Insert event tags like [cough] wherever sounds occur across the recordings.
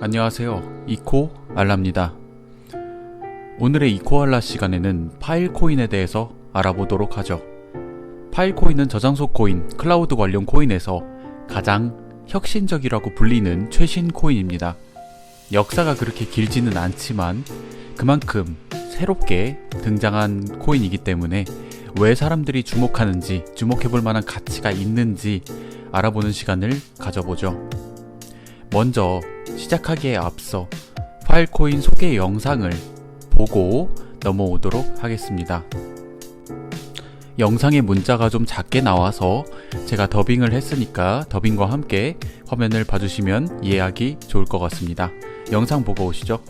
안녕하세요. 이코 알라입니다. 오늘의 이코 알라 시간에는 파일 코인에 대해서 알아보도록 하죠. 파일 코인은 저장소 코인, 클라우드 관련 코인에서 가장 혁신적이라고 불리는 최신 코인입니다. 역사가 그렇게 길지는 않지만 그만큼 새롭게 등장한 코인이기 때문에 왜 사람들이 주목하는지, 주목해볼 만한 가치가 있는지 알아보는 시간을 가져보죠. 먼저 시작하기에 앞서 파일코인 소개 영상을 보고 넘어오도록 하겠습니다. 영상의 문자가 좀 작게 나와서 제가 더빙을 했으니까 더빙과 함께 화면을 봐주시면 이해하기 좋을 것 같습니다. 영상 보고 오시죠.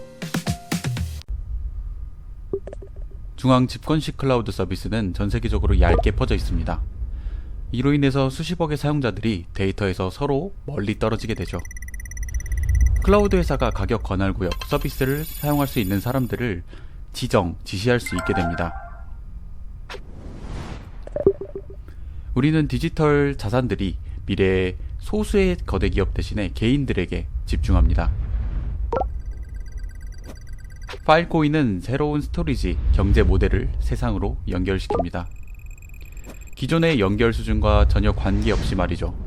중앙 집권식 클라우드 서비스는 전 세계적으로 얇게 퍼져 있습니다. 이로 인해서 수십억의 사용자들이 데이터에서 서로 멀리 떨어지게 되죠. 클라우드 회사가 가격 관할 구역 서비스를 사용할 수 있는 사람들을 지정, 지시할 수 있게 됩니다. 우리는 디지털 자산들이 미래의 소수의 거대 기업 대신에 개인들에게 집중합니다. 파일코인은 새로운 스토리지, 경제 모델을 세상으로 연결시킵니다. 기존의 연결 수준과 전혀 관계없이 말이죠.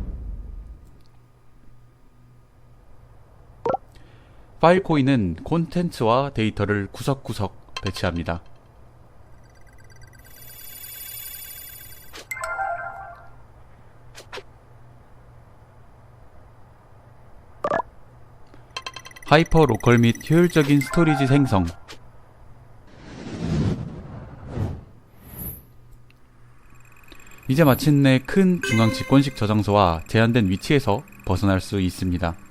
파일코인은 콘텐츠와 데이터를 구석구석 배치합니다. 하이퍼 로컬 및 효율적인 스토리지 생성 이제 마침내 큰 중앙 집권식 저장소와 제한된 위치에서 벗어날 수 있습니다.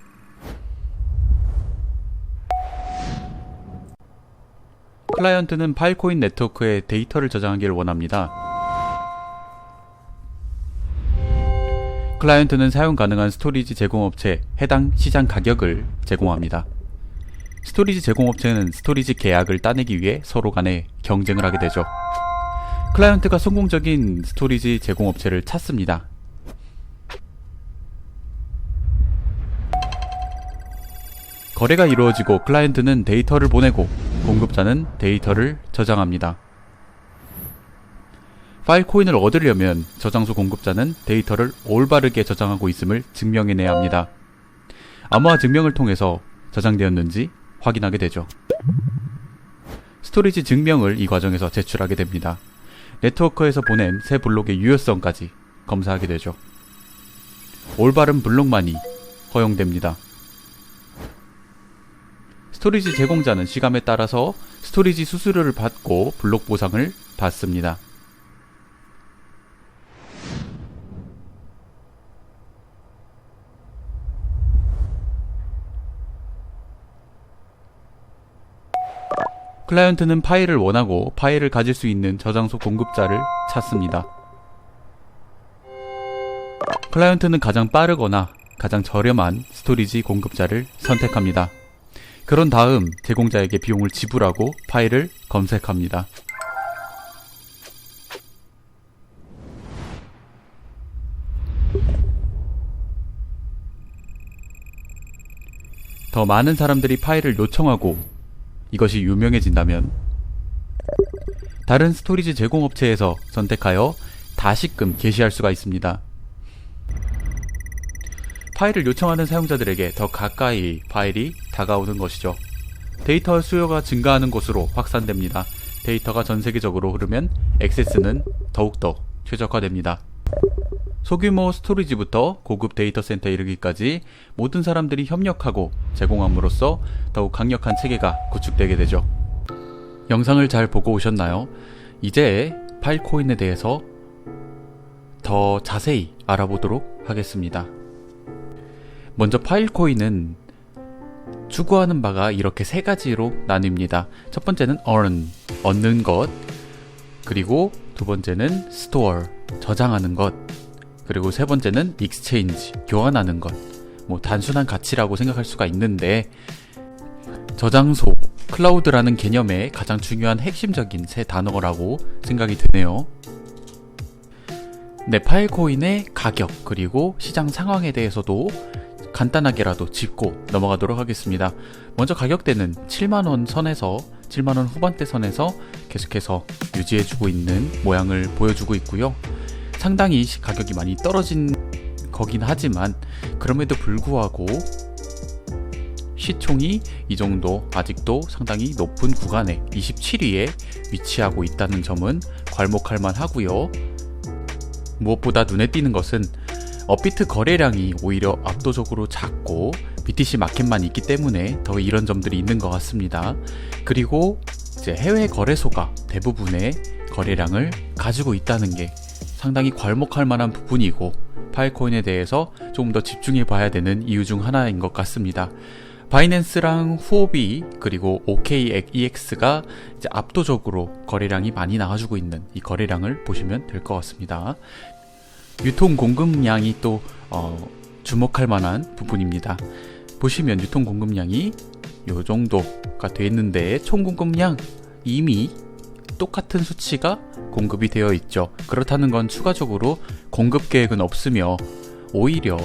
클라이언트는 파일코인 네트워크에 데이터를 저장하기를 원합니다. 클라이언트는 사용 가능한 스토리지 제공업체 해당 시장 가격을 제공합니다. 스토리지 제공업체는 스토리지 계약을 따내기 위해 서로 간에 경쟁을 하게 되죠. 클라이언트가 성공적인 스토리지 제공업체를 찾습니다. 거래가 이루어지고 클라이언트는 데이터를 보내고 공급자는 데이터를 저장합니다. 파일 코인을 얻으려면 저장소 공급자는 데이터를 올바르게 저장하고 있음을 증명해내야 합니다. 암호화 증명을 통해서 저장되었는지 확인하게 되죠. 스토리지 증명을 이 과정에서 제출하게 됩니다. 네트워크에서 보낸 새 블록의 유효성까지 검사하게 되죠. 올바른 블록만이 허용됩니다. 스토리지 제공자는 시감에 따라서 스토리지 수수료를 받고 블록 보상을 받습니다. 클라이언트는 파일을 원하고 파일을 가질 수 있는 저장소 공급자를 찾습니다. 클라이언트는 가장 빠르거나 가장 저렴한 스토리지 공급자를 선택합니다. 그런 다음 제공자에게 비용을 지불하고 파일을 검색합니다. 더 많은 사람들이 파일을 요청하고 이것이 유명해진다면 다른 스토리지 제공업체에서 선택하여 다시금 게시할 수가 있습니다. 파일을 요청하는 사용자들에게 더 가까이 파일이 다가오는 것이죠. 데이터 수요가 증가하는 곳으로 확산됩니다. 데이터가 전 세계적으로 흐르면 액세스는 더욱더 최적화됩니다. 소규모 스토리지부터 고급 데이터 센터에 이르기까지 모든 사람들이 협력하고 제공함으로써 더욱 강력한 체계가 구축되게 되죠. 영상을 잘 보고 오셨나요? 이제 파일코인에 대해서 더 자세히 알아보도록 하겠습니다. 먼저 파일코인은 추구하는 바가 이렇게 세 가지로 나뉩니다. 첫 번째는 earn, 얻는 것, 그리고 두 번째는 store, 저장하는 것, 그리고 세 번째는 exchange, 교환하는 것. 뭐 단순한 가치라고 생각할 수가 있는데 저장소, 클라우드라는 개념의 가장 중요한 핵심적인 세 단어라고 생각이 드네요. 네, 파일코인의 가격 그리고 시장 상황에 대해서도 간단하게라도 짚고 넘어가도록 하겠습니다. 먼저 가격대는 7만원 선에서 7만원 후반대 선에서 계속해서 유지해주고 있는 모양을 보여주고 있고요. 상당히 가격이 많이 떨어진 거긴 하지만 그럼에도 불구하고 시총이 이 정도 아직도 상당히 높은 구간에 27위에 위치하고 있다는 점은 괄목할 만 하고요. 무엇보다 눈에 띄는 것은 업비트 거래량이 오히려 압도적으로 작고 BTC 마켓만 있기 때문에 더 이런 점들이 있는 것 같습니다. 그리고 이제 해외 거래소가 대부분의 거래량을 가지고 있다는 게 상당히 괄목할 만한 부분이고 파일코인에 대해서 조금 더 집중해 봐야 되는 이유 중 하나인 것 같습니다. 바이낸스랑 후오비 그리고 OKEX가 압도적으로 거래량이 많이 나와주고 있는 이 거래량을 보시면 될 것 같습니다. 유통 공급량이 또 어, 주목할 만한 부분입니다. 보시면 유통 공급량이 이 정도가 되어 있는데 총 공급량 이미 똑같은 수치가 공급이 되어 있죠. 그렇다는 건 추가적으로 공급 계획은 없으며 오히려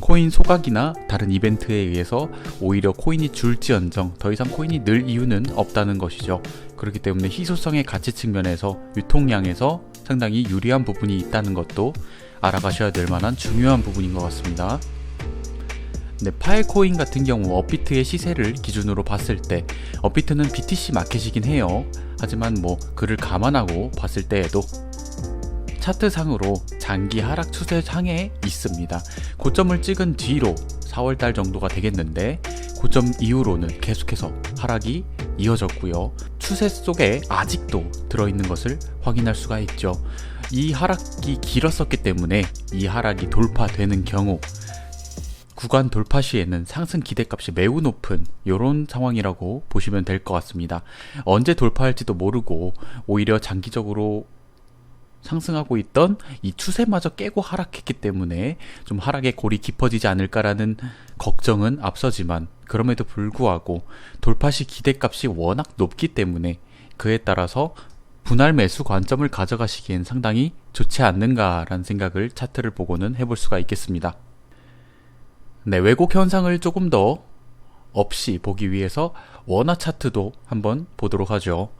코인 소각이나 다른 이벤트에 의해서 오히려 코인이 줄지언정 더 이상 코인이 늘 이유는 없다는 것이죠. 그렇기 때문에 희소성의 가치 측면에서 유통량에서 상당히 유리한 부분이 있다는 것도 알아가셔야 될 만한 중요한 부분인 것 같습니다. 네, 파일코인 같은 경우 업비트의 시세를 기준으로 봤을 때 업비트는 BTC 마켓이긴 해요. 하지만 뭐 그를 감안하고 봤을 때에도 차트상으로 장기 하락 추세 상에 있습니다. 고점을 찍은 뒤로 4월달 정도가 되겠는데 고점 이후로는 계속해서 하락이 이어졌고요. 추세 속에 아직도 들어있는 것을 확인할 수가 있죠. 이 하락이 길었었기 때문에 이 하락이 돌파되는 경우 구간 돌파 시에는 상승 기대값이 매우 높은 이런 상황이라고 보시면 될 것 같습니다. 언제 돌파할지도 모르고 오히려 장기적으로 상승하고 있던 이 추세마저 깨고 하락했기 때문에 좀 하락의 골이 깊어지지 않을까라는 걱정은 앞서지만 그럼에도 불구하고 돌파시 기대값이 워낙 높기 때문에 그에 따라서 분할 매수 관점을 가져가시기엔 상당히 좋지 않는가라는 생각을 차트를 보고는 해볼 수가 있겠습니다. 네, 왜곡 현상을 조금 더 없이 보기 위해서 원화 차트도 한번 보도록 하죠.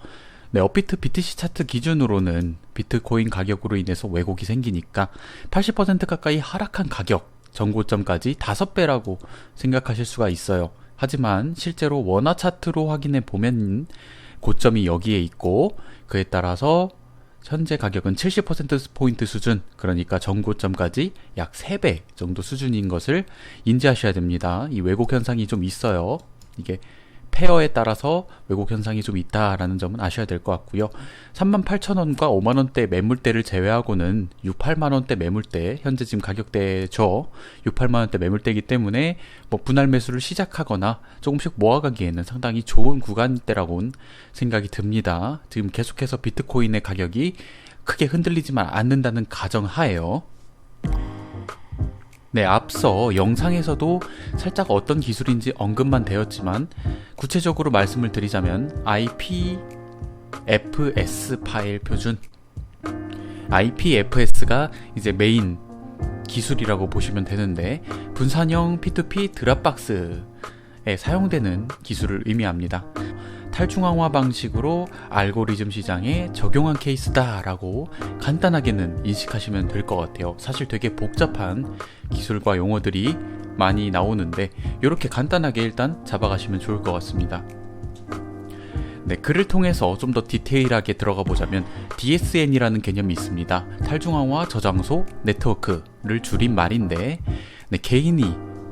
네, 업비트 BTC 차트 기준으로는 비트코인 가격으로 인해서 왜곡이 생기니까 80% 가까이 하락한 가격, 전고점까지 5배라고 생각하실 수가 있어요. 하지만 실제로 원화 차트로 확인해 보면 고점이 여기에 있고 그에 따라서 현재 가격은 70%포인트 수준, 그러니까 전고점까지 약 3배 정도 수준인 것을 인지하셔야 됩니다. 이 왜곡 현상이 좀 있어요. 이게 페어에 따라서 왜곡 현상이 좀 있다라는 점은 아셔야 될 것 같고요. 38,000원과 5만 원대 매물대를 제외하고는 6, 8만 원대 매물대, 현재 지금 가격대죠. 6, 8만 원대 매물대이기 때문에 뭐 분할 매수를 시작하거나 조금씩 모아가기에는 상당히 좋은 구간대라고는 생각이 듭니다. 지금 계속해서 비트코인의 가격이 크게 흔들리지만 않는다는 가정하에요. 네, 앞서 영상에서도 살짝 어떤 기술인지 언급만 되었지만 구체적으로 말씀을 드리자면 IPFS 파일 표준 IPFS가 이제 메인 기술이라고 보시면 되는데 분산형 P2P 드랍박스에 사용되는 기술을 의미합니다. 탈중앙화 방식으로 알고리즘 시장에 적용한 케이스다라고 간단하게는 인식하시면 될 것 같아요. 사실 되게 복잡한 기술과 용어들이 많이 나오는데 이렇게 간단하게 일단 잡아가시면 좋을 것 같습니다. 네, 글을 통해서 좀 더 디테일하게 들어가 보자면 DSN이라는 개념이 있습니다. 탈중앙화 저장소 네트워크를 줄인 말인데 네, 개인이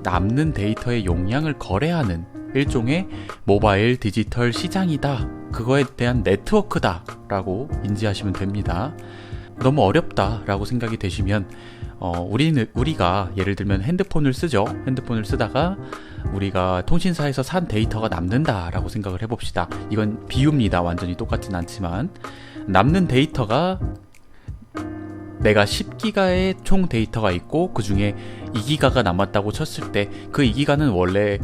남는 데이터의 용량을 거래하는 일종의 모바일 디지털 시장이다. 그거에 대한 네트워크다. 라고 인지하시면 됩니다. 너무 어렵다. 라고 생각이 되시면, 어, 우리는, 우리가 예를 들면 핸드폰을 쓰죠. 핸드폰을 쓰다가 우리가 통신사에서 산 데이터가 남는다. 라고 생각을 해봅시다. 이건 비유입니다. 완전히 똑같진 않지만. 남는 데이터가 내가 10기가의 총 데이터가 있고 그 중에 2기가가 남았다고 쳤을 때 그 2기가는 원래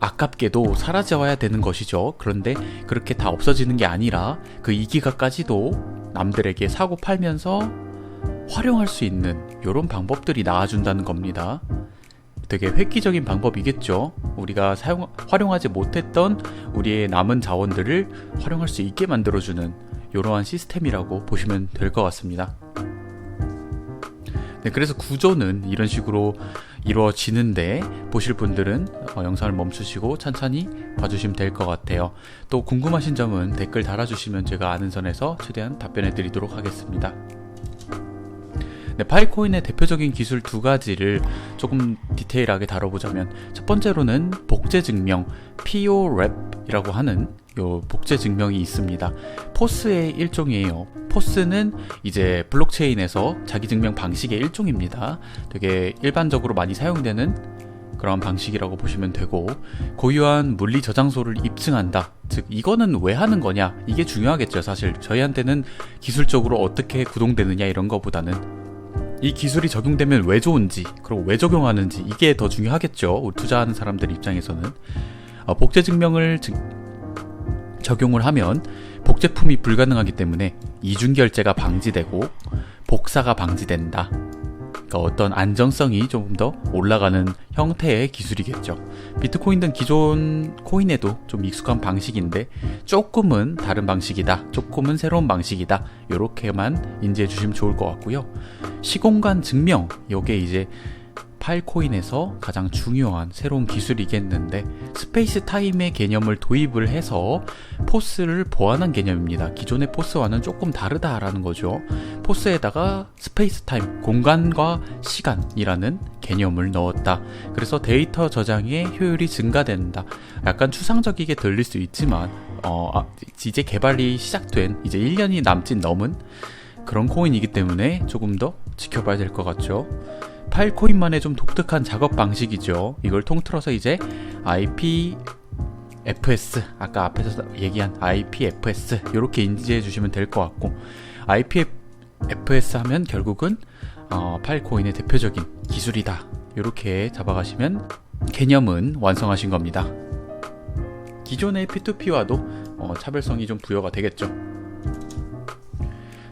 아깝게도 사라져야 되는 것이죠. 그런데 그렇게 다 없어지는 게 아니라 그 2기가까지도 남들에게 사고 팔면서 활용할 수 있는 이런 방법들이 나와준다는 겁니다. 되게 획기적인 방법이겠죠. 우리가 사용 활용하지 못했던 우리의 남은 자원들을 활용할 수 있게 만들어주는 이러한 시스템이라고 보시면 될 것 같습니다. 네, 그래서 구조는 이런 식으로 이루어지는데 보실 분들은 어, 영상을 멈추시고 천천히 봐주시면 될 것 같아요. 또 궁금하신 점은 댓글 달아주시면 제가 아는 선에서 최대한 답변해 드리도록 하겠습니다. 네, 파이코인의 대표적인 기술 두 가지를 조금 디테일하게 다뤄보자면 첫 번째로는 복제 증명 POREP이라고 하는 요 복제 증명이 있습니다. 포스의 일종이에요. 포스는 이제 블록체인에서 자기 증명 방식의 일종입니다. 되게 일반적으로 많이 사용되는 그런 방식이라고 보시면 되고 고유한 물리 저장소를 입증한다. 즉 이거는 왜 하는 거냐? 이게 중요하겠죠. 사실 저희한테는 기술적으로 어떻게 구동되느냐 이런 거보다는 이 기술이 적용되면 왜 좋은지 그리고 왜 적용하는지 이게 더 중요하겠죠. 투자하는 사람들 입장에서는 어, 복제 증명을 증, 적용을 하면 복제품이 불가능하기 때문에 이중 결제가 방지되고 복사가 방지된다. 그러니까 어떤 안정성이 조금 더 올라가는 형태의 기술이겠죠. 비트코인 등 기존 코인에도 좀 익숙한 방식인데 조금은 다른 방식이다. 조금은 새로운 방식이다. 이렇게만 인지해 주시면 좋을 것 같고요. 시공간 증명, 요게 이제 팔코인에서 가장 중요한 새로운 기술이겠는데 스페이스 타임의 개념을 도입을 해서 포스를 보완한 개념입니다. 기존의 포스와는 조금 다르다라는 거죠. 포스에다가 스페이스 타임, 공간과 시간이라는 개념을 넣었다. 그래서 데이터 저장의 효율이 증가된다. 약간 추상적이게 들릴 수 있지만 어, 아, 이제 개발이 시작된 이제 1년이 남짓 넘은 그런 코인이기 때문에 조금 더 지켜봐야 될 것 같죠. 파일코인만의 좀 독특한 작업 방식이죠. 이걸 통틀어서 이제 IPFS 아까 앞에서 얘기한 IPFS 이렇게 인지해 주시면 될 것 같고 IPFS 하면 결국은 어, 파일코인의 대표적인 기술이다. 이렇게 잡아가시면 개념은 완성하신 겁니다. 기존의 P2P와도 어, 차별성이 좀 부여가 되겠죠.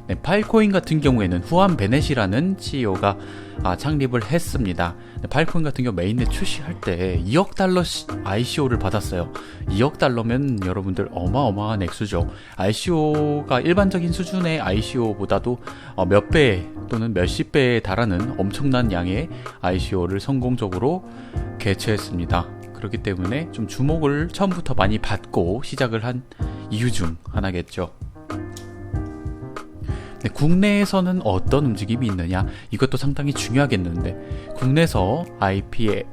네, 파일코인 같은 경우에는 후안 베넷이라는 CEO가 아, 창립을 했습니다. 네, 파일코인 같은 경우 메인넷 출시할 때 2억 달러 ICO를 받았어요. 2억 달러면 여러분들 어마어마한 액수죠. ICO가 일반적인 수준의 ICO보다도 어, 몇배 또는 몇십 배에 달하는 엄청난 양의 ICO를 성공적으로 개최했습니다. 그렇기 때문에 좀 주목을 처음부터 많이 받고 시작을 한 이유 중 하나겠죠. 네, 국내에서는 어떤 움직임이 있느냐 이것도 상당히 중요하겠는데 국내에서 IP의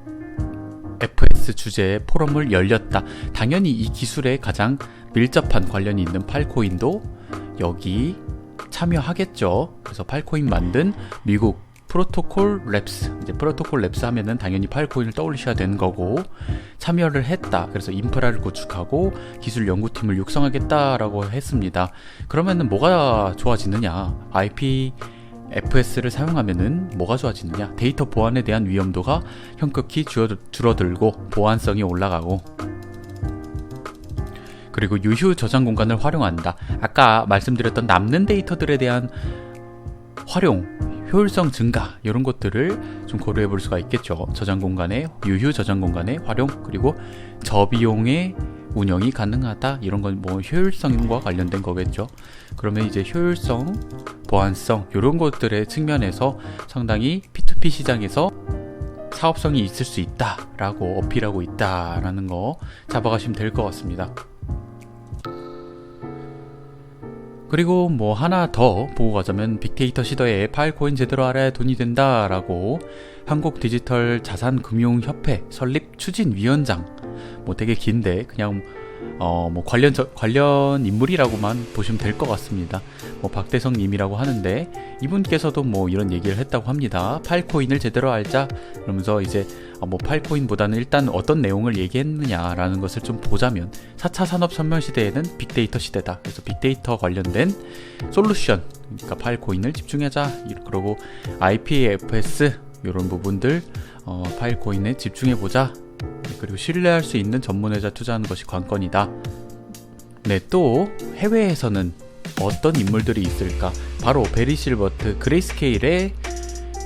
FS 주제 포럼을 열렸다. 당연히 이 기술에 가장 밀접한 관련이 있는 팔코인도 여기 참여하겠죠. 그래서 팔코인 만든 미국 프로토콜 랩스. 이제 프로토콜 랩스 하면은 당연히 파일코인을 떠올리셔야 되는 거고 참여를 했다. 그래서 인프라를 구축하고 기술 연구팀을 육성하겠다라고 했습니다. 그러면은 뭐가 좋아지느냐? IP FS를 사용하면은 뭐가 좋아지느냐? 데이터 보안에 대한 위험도가 현격히 줄어들고 보안성이 올라가고. 그리고 유휴 저장 공간을 활용한다. 아까 말씀드렸던 남는 데이터들에 대한 활용 효율성 증가 이런 것들을 좀 고려해 볼 수가 있겠죠. 저장 공간의 유휴 저장 공간의 활용 그리고 저비용의 운영이 가능하다 이런 건 뭐 효율성과 관련된 거겠죠. 그러면 이제 효율성, 보안성 이런 것들의 측면에서 상당히 P2P 시장에서 사업성이 있을 수 있다라고 어필하고 있다라는 거 잡아가시면 될 것 같습니다. 그리고 뭐 하나 더 보고 가자면 빅데이터 시대에 파일코인 제대로 알아야 돈이 된다라고 한국 디지털 자산 금융 협회 설립 추진 위원장. 뭐 되게 긴데 그냥 어, 뭐 관련 저, 관련 인물이라고만 보시면 될 것 같습니다. 뭐 박대성 님이라고 하는데 이분께서도 뭐 이런 얘기를 했다고 합니다. 팔코인을 제대로 알자 그러면서 이제 어, 뭐 팔코인보다는 일단 어떤 내용을 얘기했느냐라는 것을 좀 보자면 4차 산업 혁명 시대에는 빅데이터 시대다. 그래서 빅데이터 관련된 솔루션 그러니까 팔코인을 집중하자. 그리고 IPFS 이런 부분들 어, 파일코인에 집중해 보자. 그리고 신뢰할 수 있는 전문회사 투자하는 것이 관건이다. 네, 또 해외에서는 어떤 인물들이 있을까? 바로 베리 실버트 그레이스케일의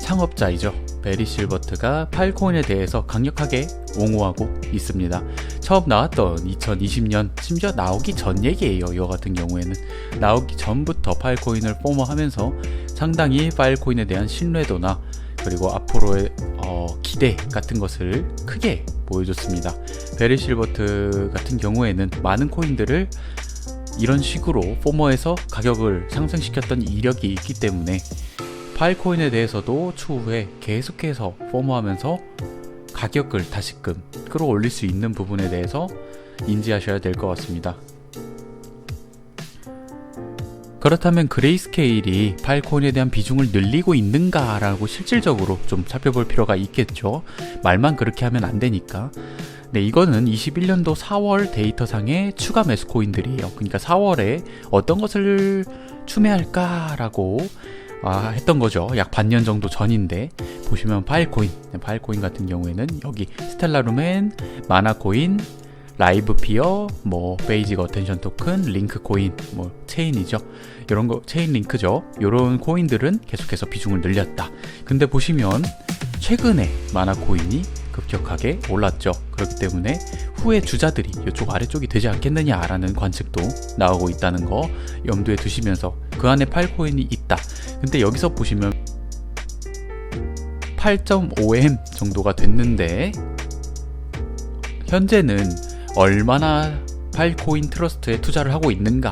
창업자이죠. 베리 실버트가 파일코인에 대해서 강력하게 옹호하고 있습니다. 처음 나왔던 2020년 심지어 나오기 전 얘기예요. 이거 같은 경우에는 나오기 전부터 파일코인을 포머하면서 상당히 파일코인에 대한 신뢰도나 그리고 앞으로의 어, 기대 같은 것을 크게 보여줬습니다. 베리 실버트 같은 경우에는 많은 코인들을 이런 식으로 포머에서 가격을 상승시켰던 이력이 있기 때문에 파일코인에 대해서도 추후에 계속해서 포머하면서 가격을 다시금 끌어올릴 수 있는 부분에 대해서 인지하셔야 될 것 같습니다. 그렇다면 그레이스케일이 파일코인에 대한 비중을 늘리고 있는가라고 실질적으로 좀 살펴볼 필요가 있겠죠. 말만 그렇게 하면 안 되니까. 네, 이거는 21년도 4월 데이터상의 추가 매수 코인들이에요. 그러니까 4월에 어떤 것을 추매할까라고 아, 했던 거죠. 약 반년 정도 전인데 보시면 파일코인, 네, 파일코인 같은 경우에는 여기 스텔라루멘, 마나코인, 라이브 피어, 뭐 베이직 어텐션 토큰, 링크 코인, 뭐 체인이죠. 이런 거 체인 링크죠. 이런 코인들은 계속해서 비중을 늘렸다. 근데 보시면 최근에 마나 코인이 급격하게 올랐죠. 그렇기 때문에 후에 주자들이 이쪽 아래쪽이 되지 않겠느냐라는 관측도 나오고 있다는 거 염두에 두시면서 그 안에 팔코인이 있다. 근데 여기서 보시면 8.5M 정도가 됐는데 현재는 얼마나 팔코인 트러스트에 투자를 하고 있는가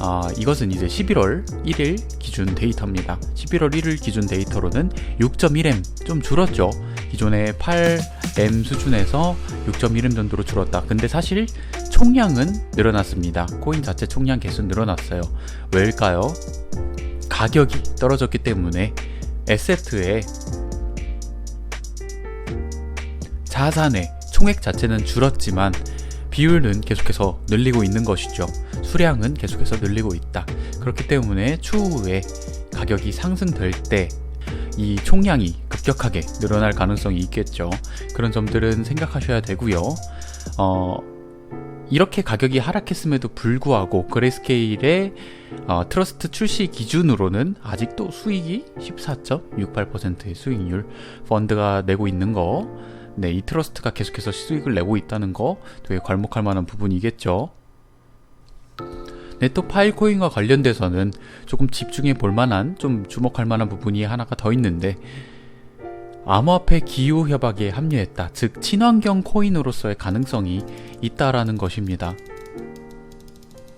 아, 이것은 이제 11월 1일 기준 데이터입니다. 11월 1일 기준 데이터로는 6.1M 좀 줄었죠. 기존의 8M 수준에서 6.1M 정도로 줄었다. 근데 사실 총량은 늘어났습니다. 코인 자체 총량 개수 늘어났어요. 왜일까요? 가격이 떨어졌기 때문에 에세트의 자산의 총액 자체는 줄었지만 비율은 계속해서 늘리고 있는 것이죠. 수량은 계속해서 늘리고 있다. 그렇기 때문에 추후에 가격이 상승될 때 이 총량이 급격하게 늘어날 가능성이 있겠죠. 그런 점들은 생각하셔야 되고요. 어, 이렇게 가격이 하락했음에도 불구하고 그레스케일의 어, 트러스트 출시 기준으로는 아직도 수익이 14.68%의 수익률 펀드가 내고 있는 거 네, 이 트러스트가 계속해서 수익을 내고 있다는 거 되게 괄목할 만한 부분이겠죠. 네, 또 파일코인과 관련돼서는 조금 집중해 볼 만한, 좀 주목할 만한 부분이 하나가 더 있는데, 암호화폐 기후 협약에 합류했다. 즉, 친환경 코인으로서의 가능성이 있다라는 것입니다.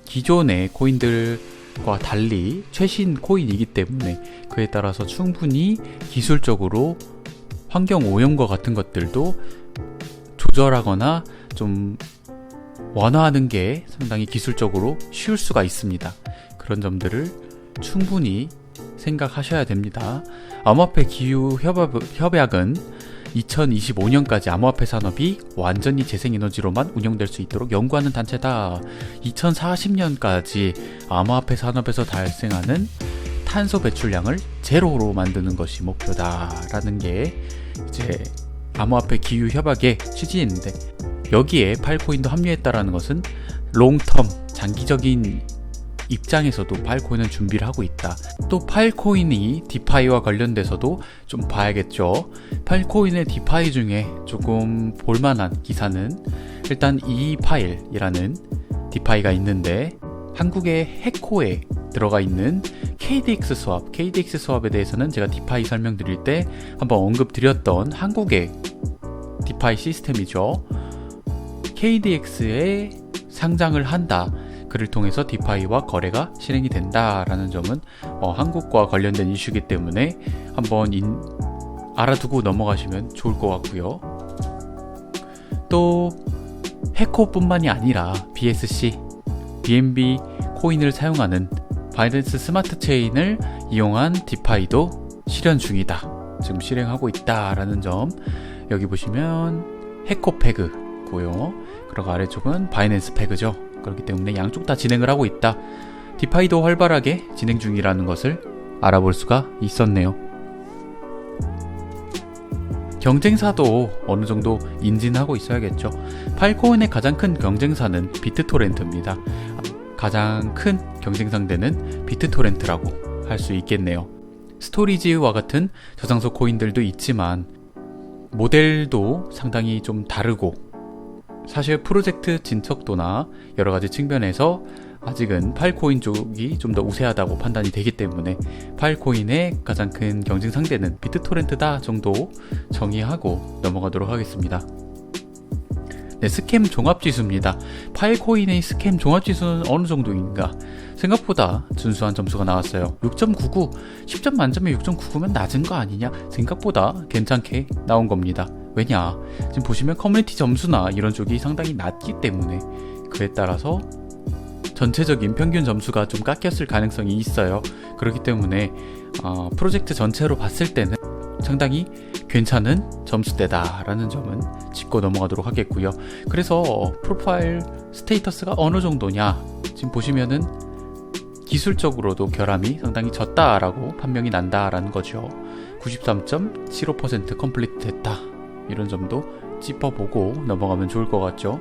기존의 코인들과 달리 최신 코인이기 때문에 그에 따라서 충분히 기술적으로 환경 오염과 같은 것들도 조절하거나 좀 완화하는 게 상당히 기술적으로 쉬울 수가 있습니다. 그런 점들을 충분히 생각하셔야 됩니다. 암호화폐 기후 협약, 은 2025년까지 암호화폐 산업이 완전히 재생에너지로만 운영될 수 있도록 연구하는 단체다. 2040년까지 암호화폐 산업에서 발생하는 탄소 배출량을 제로로 만드는 것이 목표다라는 게 이제 암호화폐 기후 협약의 취지인데 여기에 팔코인도 합류했다라는 것은 롱텀 장기적인 입장에서도 팔코인은 준비를 하고 있다. 또 팔코인이 디파이와 관련돼서도 좀 봐야겠죠. 팔코인의 디파이 중에 조금 볼만한 기사는 일단 이 파일이라는 디파이가 있는데 한국의 해코에 들어가 있는 KDX 수압, KDX 수압에 대해서는 제가 디파이 설명드릴 때 한번 언급드렸던 한국의 디파이 시스템이죠. KDX에 상장을 한다. 그를 통해서 디파이와 거래가 실행이 된다라는 점은 어, 한국과 관련된 이슈이기 때문에 한번 인, 알아두고 넘어가시면 좋을 것 같고요. 또 해코뿐만이 아니라 BSC, BNB 코인을 사용하는 바이낸스 스마트 체인을 이용한 디파이도 실현 중이다. 지금 실행하고 있다라는 점 여기 보시면 해코페그고요. 그리고 아래쪽은 바이낸스 페그죠. 그렇기 때문에 양쪽 다 진행을 하고 있다. 디파이도 활발하게 진행 중이라는 것을 알아볼 수가 있었네요. 경쟁사도 어느 정도 인진하고 있어야겠죠. 팔코인의 가장 큰 경쟁사는 비트토렌트입니다. 가장 큰 경쟁 상대는 비트토렌트라고 할 수 있겠네요. 스토리지와 같은 저장소 코인들도 있지만 모델도 상당히 좀 다르고 사실 프로젝트 진척도나 여러 가지 측면에서 아직은 파일코인 쪽이 좀 더 우세하다고 판단이 되기 때문에 파일코인의 가장 큰 경쟁 상대는 비트토렌트다 정도 정의하고 넘어가도록 하겠습니다. 네, 스캠 종합지수입니다. 파일코인의 스캠 종합지수는 어느 정도인가? 생각보다 준수한 점수가 나왔어요. 6.99, 10점 만점에 6.99면 낮은 거 아니냐? 생각보다 괜찮게 나온 겁니다. 왜냐? 지금 보시면 커뮤니티 점수나 이런 쪽이 상당히 낮기 때문에 그에 따라서 전체적인 평균 점수가 좀 깎였을 가능성이 있어요. 그렇기 때문에 어, 프로젝트 전체로 봤을 때는 상당히 괜찮은 점수대다라는 점은 짚고 넘어가도록 하겠고요. 그래서 프로파일 스테이터스가 어느 정도냐 지금 보시면은 기술적으로도 결함이 상당히 적다라고 판명이 난다라는 거죠. 93.75% 컴플리트 됐다 이런 점도 짚어보고 넘어가면 좋을 것 같죠.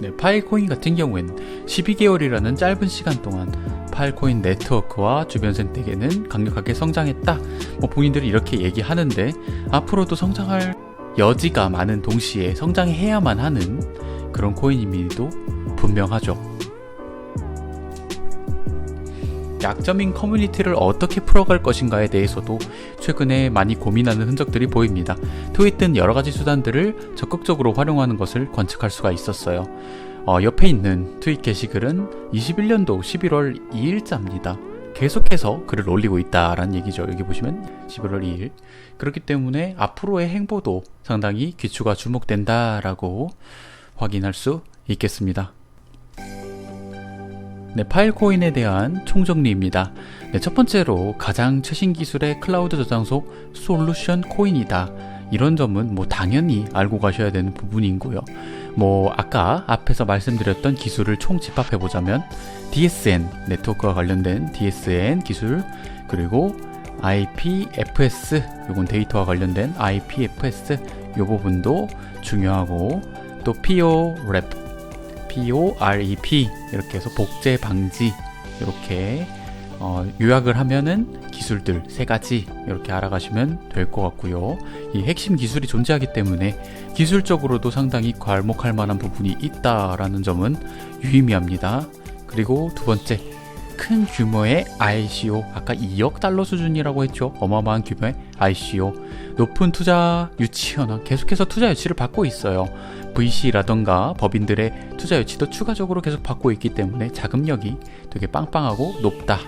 네, 파일코인 같은 경우에는 12개월이라는 짧은 시간 동안 파일코인 네트워크와 주변 생태계는 강력하게 성장했다. 뭐 본인들이 이렇게 얘기하는데 앞으로도 성장할 여지가 많은 동시에 성장해야만 하는 그런 코인임에도 분명하죠. 약점인 커뮤니티를 어떻게 풀어갈 것인가에 대해서도 최근에 많이 고민하는 흔적들이 보입니다. 트윗 등 여러 가지 수단들을 적극적으로 활용하는 것을 관측할 수가 있었어요. 어, 옆에 있는 트윗 게시글은 21년도 11월 2일자입니다. 계속해서 글을 올리고 있다라는 얘기죠. 여기 보시면 11월 2일. 그렇기 때문에 앞으로의 행보도 상당히 귀추가 주목된다라고 확인할 수 있겠습니다. 네, 파일코인에 대한 총정리입니다. 네, 첫 번째로 가장 최신 기술의 클라우드 저장소 솔루션 코인이다. 이런 점은 뭐 당연히 알고 가셔야 되는 부분이고요. 뭐 아까 앞에서 말씀드렸던 기술을 총 집합해 보자면 DSN 네트워크와 관련된 DSN 기술 그리고 IPFS 요건 데이터와 관련된 IPFS 요 부분도 중요하고 또 PO 랩 POREP 이렇게 해서 복제 방지 이렇게 어, 요약을 하면은 기술들 세 가지 이렇게 알아가시면 될 것 같고요. 이 핵심 기술이 존재하기 때문에 기술적으로도 상당히 괄목할 만한 부분이 있다라는 점은 유의미합니다. 그리고 두 번째 큰 규모의 ICO 아까 2억 달러 수준이라고 했죠. 어마어마한 규모의 ICO 높은 투자 유치원 계속해서 투자 유치를 받고 있어요. VC라던가 법인들의 투자 유치도 추가적으로 계속 받고 있기 때문에 자금력이 되게 빵빵하고 높다.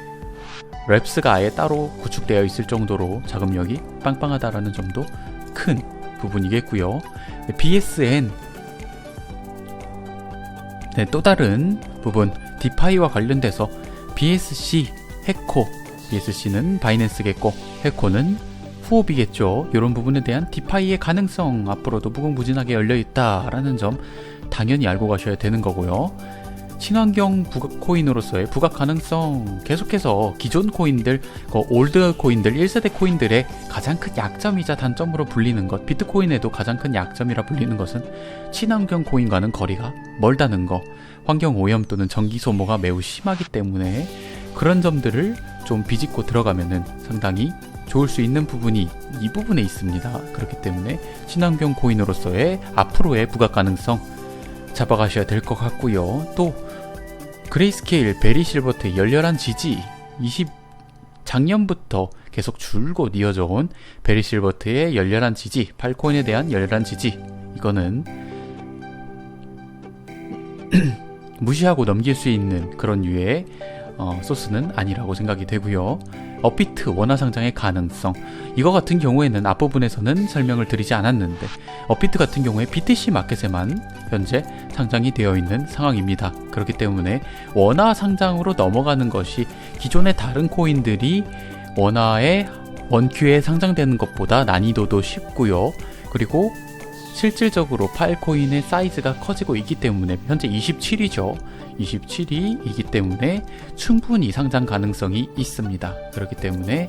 랩스가 아예 따로 구축되어 있을 정도로 자금력이 빵빵하다라는 점도 큰 부분이겠고요. BSN 네, 또 다른 부분 디파이와 관련돼서 BSC 해코 BSC는 바이낸스겠고 해코는 후업이겠죠. 이런 부분에 대한 디파이의 가능성 앞으로도 무궁무진하게 열려 있다라는 점 당연히 알고 가셔야 되는 거고요. 친환경 부각 코인으로서의 부각 가능성 계속해서 기존 코인들, 그 올드 코인들, 1세대 코인들의 가장 큰 약점이자 단점으로 불리는 것, 비트코인에도 가장 큰 약점이라 불리는 것은 친환경 코인과는 거리가 멀다는 거, 환경 오염 또는 전기 소모가 매우 심하기 때문에 그런 점들을 좀 비집고 들어가면은 상당히 좋을 수 있는 부분이 이 부분에 있습니다. 그렇기 때문에 친환경 코인으로서의 앞으로의 부각 가능성 잡아가셔야 될 것 같고요. 또 그레이스케일 베리 실버트의 열렬한 지지 20 작년부터 계속 줄곧 이어져 온 베리 실버트의 열렬한 지지 팔코인에 대한 열렬한 지지 이거는 [clears throat] 무시하고 넘길 수 있는 그런 유의 어, 소스는 아니라고 생각이 되고요. 업비트 원화 상장의 가능성 이거 같은 경우에는 앞부분에서는 설명을 드리지 않았는데 업비트 같은 경우에 BTC 마켓에만 현재 상장이 되어 있는 상황입니다. 그렇기 때문에 원화 상장으로 넘어가는 것이 기존의 다른 코인들이 원화의 원큐에 상장되는 것보다 난이도도 쉽고요. 그리고 실질적으로 파일코인의 사이즈가 커지고 있기 때문에 현재 27이죠. 27이이기 때문에 충분히 상장 가능성이 있습니다. 그렇기 때문에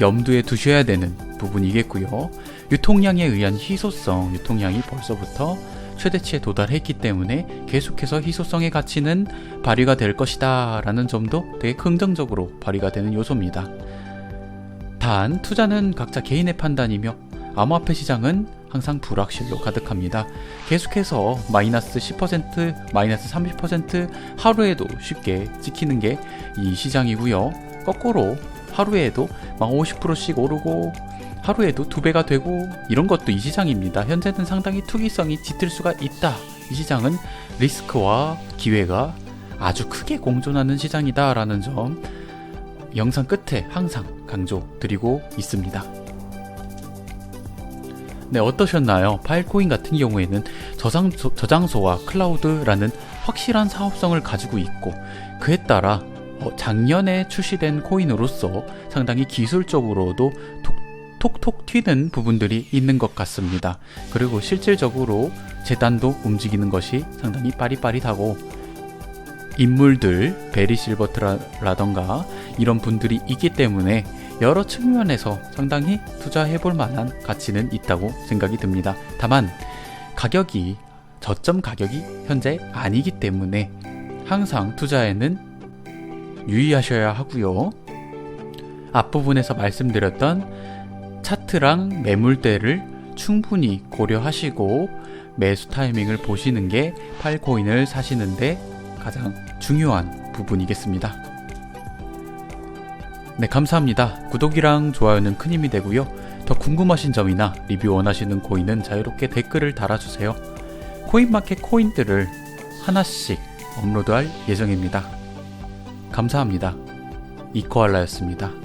염두에 두셔야 되는 부분이겠고요. 유통량에 의한 희소성, 유통량이 벌써부터 최대치에 도달했기 때문에 계속해서 희소성의 가치는 발휘가 될 것이다 라는 점도 되게 긍정적으로 발휘가 되는 요소입니다. 단 투자는 각자 개인의 판단이며 암호화폐 시장은 항상 불확실로 가득합니다. 계속해서 마이너스 10%, 마이너스 30% 하루에도 쉽게 찍히는 게 이 시장이고요. 거꾸로 하루에도 막 50%씩 오르고 하루에도 두 배가 되고 이런 것도 이 시장입니다. 현재는 상당히 투기성이 짙을 수가 있다. 이 시장은 리스크와 기회가 아주 크게 공존하는 시장이다라는 점 영상 끝에 항상 강조드리고 있습니다. 네, 어떠셨나요? 파일코인 같은 경우에는 저장소, 저장소와 클라우드라는 확실한 사업성을 가지고 있고 그에 따라 어, 작년에 출시된 코인으로서 상당히 기술적으로도 톡, 톡톡 튀는 부분들이 있는 것 같습니다. 그리고 실질적으로 재단도 움직이는 것이 상당히 빠릿빠릿하고 인물들 베리 실버트라던가 이런 분들이 있기 때문에 여러 측면에서 상당히 투자해 볼 만한 가치는 있다고 생각이 듭니다. 다만 가격이 저점 가격이 현재 아니기 때문에 항상 투자에는 유의하셔야 하고요. 앞부분에서 말씀드렸던 차트랑 매물대를 충분히 고려하시고 매수 타이밍을 보시는 게 팔코인을 사시는데 가장 중요한 부분이겠습니다. 네, 감사합니다. 구독이랑 좋아요는 큰 힘이 되고요. 더 궁금하신 점이나 리뷰 원하시는 코인은 자유롭게 댓글을 달아주세요. 코인마켓 코인들을 하나씩 업로드할 예정입니다. 감사합니다. 이코알라였습니다.